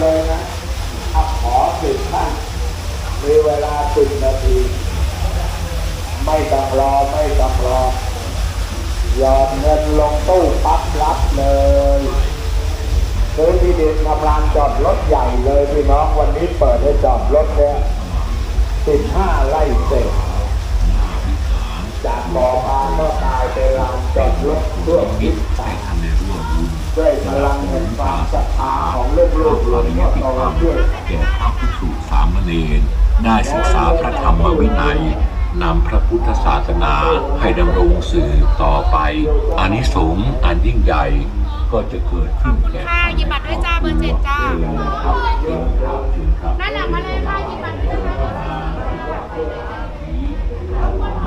เลยนะอัขอสิบท่านมีเวลาสิบนาที ไม่ต้องรอไม่ต้องรอ ยอดเงินลงตู้ปั๊บรับเลยซื้อที่ดินทำลานจอดรถใหญ่เลยพี่น้องวันนี้เปิดให้จอดรถเนี่สิบห้าไร่เศษจากบ่อปลาก็กลายไปลานจอดรถเพื่อิฐด้วยพลัาของลูกๆหลวงพ่อโตด้วยแก่พระภิกษุสามเณรได้ศึกษาพระธรรมวินัยนำพระพุทธศาสนาให้ดำรงสืบต่อไปอานิสงส์อันยิ่งใหญ่ก็จะเกิดขึ้นแก่ค่ะหยิบบัตรด้วยจ้าเบอร์เจ็ดจ้าเชิญครับเชิญครับเชิญครับด้านหลังมาเลยค่ะหยิบบัตรด้วยจ้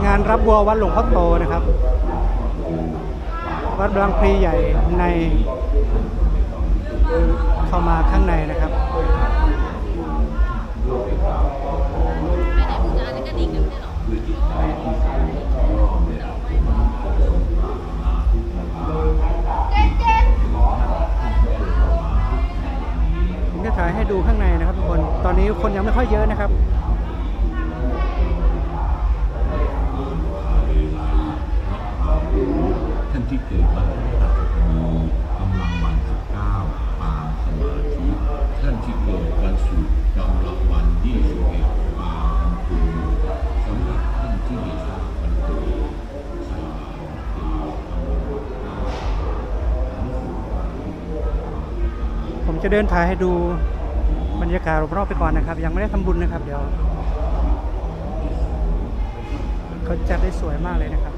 างานรับบัววัดหลวงพ่อโตนะครับ วัดบางพลีใหญ่ใน เข้ามาข้างในนะครับผมจะถ่ายให้ดูข้างในนะครับทุกคน ตอนนี้คนยังไม่ค่อยเยอะนะครับท่านที่เกิดวัน จะเดินถ่ายให้ดูบรรยากาศรอบๆไปก่อนนะครับ ยังไม่ได้ทำบุญนะครับ เดี๋ยวเขาจัดได้สวยมากเลยนะครับ